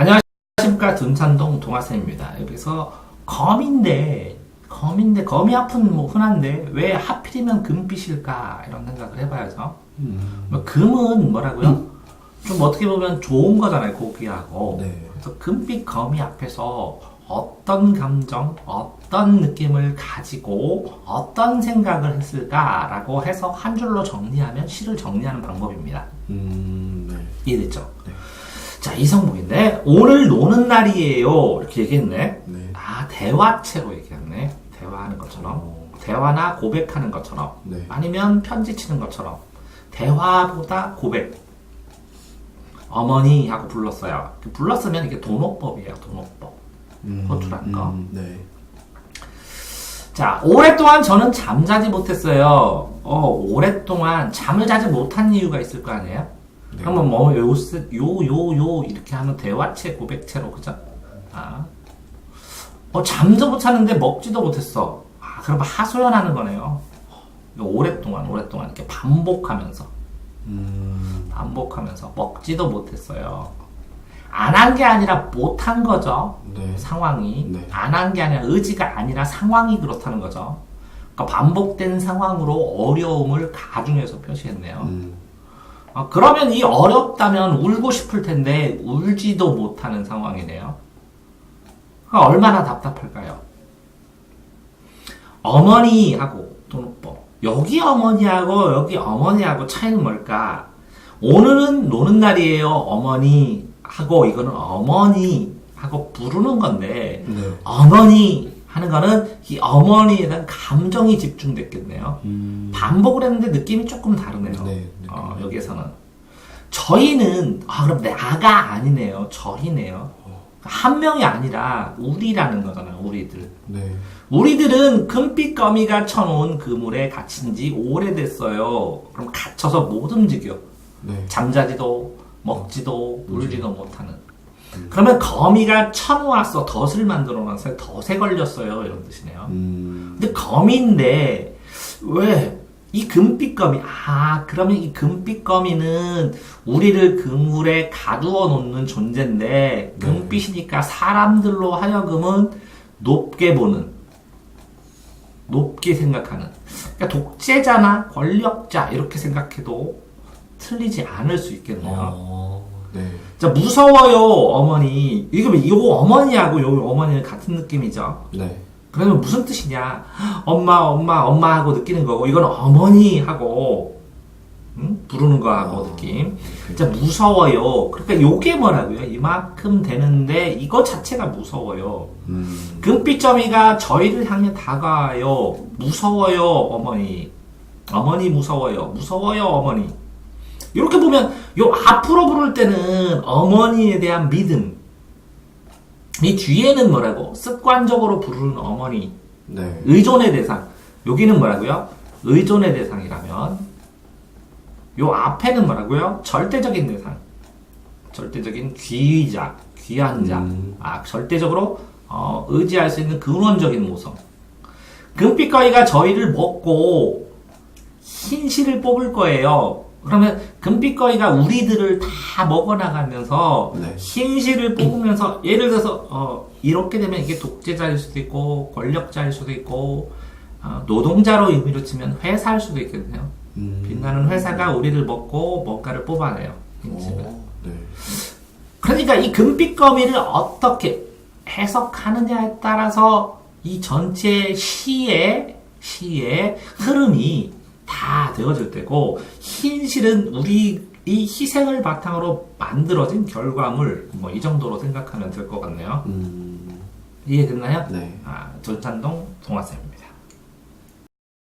안녕하십니까 둔산동 동화쌤입니다. 여기서 검인데 검인데 검이 아픈 뭐 흔한데 왜 하필이면 금빛일까 이런 생각을 해봐야죠. 음. 뭐 금은 뭐라고요? 좀 어떻게 보면 좋은 거잖아요 고귀하고. 네. 그래서 금빛 검이 앞에서 어떤 감정, 어떤 느낌을 가지고 어떤 생각을 했을까라고 해서 한 줄로 정리하면 시를 정리하는 방법입니다. 음, 네. 이해됐죠? 네. 자, 이성복인데, 오늘 노는 날이에요. 이렇게 얘기했네. 네. 아, 대화체로 얘기했네. 대화하는 것처럼. 어, 대화나 고백하는 것처럼. 네. 아니면 편지 치는 것처럼. 대화보다 고백. 어머니 하고 불렀어요. 그 불렀으면 이게 돈호법이에요. 돈호법. 음, 호출한 거. 음, 네. 자, 오랫동안 저는 잠자지 못했어요. 어, 오랫동안 잠을 자지 못한 이유가 있을 거 아니에요? 네. 그러면 뭐, 요, 요, 요, 요, 이렇게 하면 대화체, 고백체로, 그죠? 아. 어, 잠도 못 잤는데 먹지도 못했어. 아, 그럼 하소연하는 거네요. 오랫동안, 오랫동안 이렇게 반복하면서, 음, 반복하면서 먹지도 못했어요. 안 한 게 아니라 못한 거죠. 네. 상황이. 네. 안한 게 아니라 의지가 아니라 상황이 그렇다는 거죠. 그러니까 반복된 상황으로 어려움을 가중해서 표시했네요. 음, 아, 그러면 이 어렵다면 울고 싶을 텐데 울지도 못하는 상황이네요. 그러니까 얼마나 답답할까요? 어머니하고 돈오법 여기 어머니하고 여기 어머니하고 차이는 뭘까? 오늘은 노는 날이에요 어머니 하고 이거는 어머니 하고 부르는 건데 네. 어머니 하는 거는 이 어머니에 대한 감정이 집중됐겠네요. 음, 반복을 했는데 느낌이 조금 다르네요. 네, 네. 어, 여기에서는 저희는 아 그럼 내가 아니네요. 저희네요. 한 명이 아니라 우리라는 거잖아요. 우리들. 네. 우리들은 금빛 거미가 쳐놓은 그물에 갇힌 지 오래됐어요. 그럼 갇혀서 못 움직여. 네. 잠자지도 먹지도 울지도 못하는. 그러면 거미가 쳐놓았어. 덫을 만들어 놨어요. 덫에 걸렸어요. 이런 뜻이네요. 음, 근데 거미인데 왜 이 금빛 거미 아 그러면 이 금빛 거미는 우리를 그물에 가두어 놓는 존재인데 네. 금빛이니까 사람들로 하여금은 높게 보는 높게 생각하는 그러니까 독재자나 권력자 이렇게 생각해도 틀리지 않을 수 있겠네요. 어, 네. 자 무서워요 어머니 이거 이거 어머니하고 요 어머니는 같은 느낌이죠. 네. 그러면 무슨 뜻이냐? 엄마, 엄마, 엄마 하고 느끼는 거고, 이건 어머니 하고, 응? 부르는 거하고 어, 느낌. 진짜 무서워요. 그러니까 요게 뭐라고요? 이만큼 되는데, 이거 자체가 무서워요. 음, 금빛점이가 저희를 향해 다가와요. 무서워요, 어머니. 어머니 무서워요. 무서워요, 어머니. 이렇게 보면, 요 앞으로 부를 때는 어머니에 대한 믿음. 이 뒤에는 뭐라고? 습관적으로 부르는 어머니. 네. 의존의 대상. 여기는 뭐라고요? 의존의 대상이라면 요 앞에는 뭐라고요? 절대적인 대상. 절대적인 귀자, 귀한 자. 음. 아, 절대적으로 어, 의지할 수 있는 근원적인 모성. 금빛거위가 저희를 먹고 흰실을 뽑을 거예요. 그러면 금빛거위가 우리들을 다 먹어나가면서 네. 흰실을 뽑으면서 예를 들어서 어, 이렇게 되면 이게 독재자일 수도 있고 권력자일 수도 있고 어, 노동자로 의미로 치면 회사일 수도 있거든요. 음, 빛나는 회사가 우리를 먹고 뭔가를 뽑아내요. 네. 그러니까 이 금빛 거미를 어떻게 해석하느냐에 따라서 이 전체 시의 시의 흐름이 다 되어질 때고 흰실은 우리 이 희생을 바탕으로 만들어진 결과물 뭐 이 정도로 생각하면 될 것 같네요. 음, 이해됐나요? 네. 아, 전산동 동화쌤입니다.